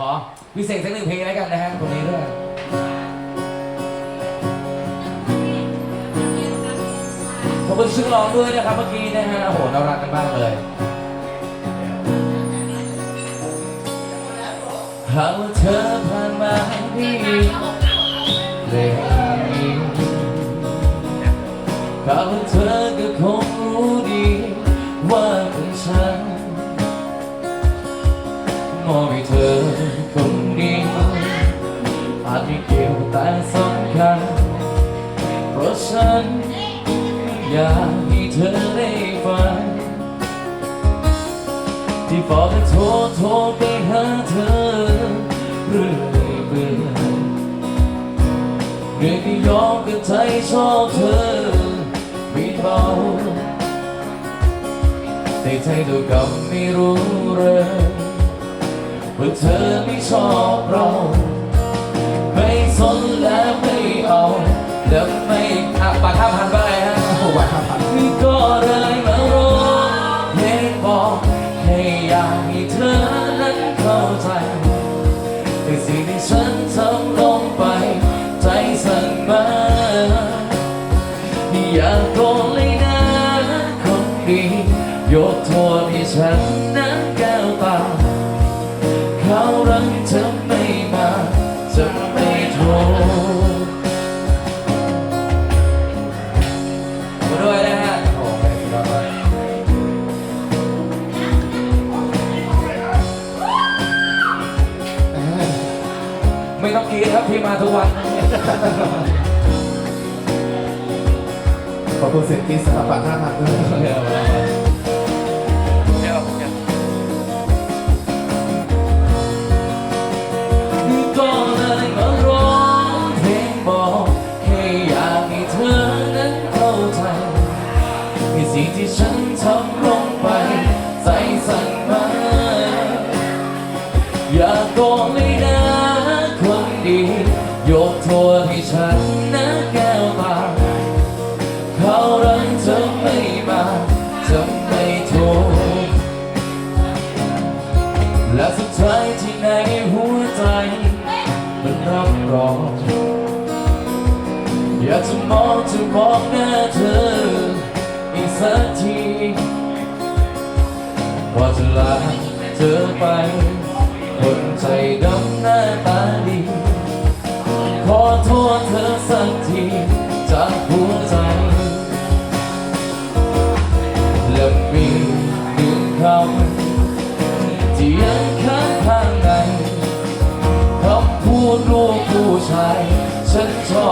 ขอพิเศษสักหนึ่งเพลงแล้วกันนะฮะตรงนี้ด้วยขอบคุณซึ่งร้องด้วยนะครับเมื่อกี้นะฮะโอ้โหน่ารักกันมากเลยหากว่าเธอผ่านมาที่เลย น อยากให้เธอได้ฟังที่ฟอกโทรโทรไปหาเธอเรื่อยเบื่อเหนื่อยก็ยอมกับใจชอบเธอไม่เบาแต่ใจตัวกับไม่รู้เลยว่าเธอไม่ชอบเรา มาอย่าโกรธเลยนะคนดียกโทษให้ฉันนั้นแก้วตาเขารักจะไม่มาจะไม่โทษมาด้วยนะฮะโอ้ไม่สุดยอดมากไม่ต้องกรีดครับพี่มาทุกวัน ขอบคุณเสียงกรี๊ดสำหรับบัตรห้าพันด้วยก็เลยมาร้องเพลงบอกให้อยากให้เธอนั้นเข้าใจในสิ่งที่ฉันทำลงไป ใจสั่นมาอย่าโกเลยนะคนดี ยกโทษให้ฉันนะแก้วตาเขารักเธอไม่มาจะไม่โทษและสุดท้ายที่ในหัวใจ มันรับรองอยากจะมองจะมองหน้าเธออีกสักทีว่าจะลาเธอไป คนใจดำหน้าตา ธอสักทีจากหัวใจและมีหนึ่งคำที่ยังค้างข้างในคำพูดลูกผู้ชายฉันชอบ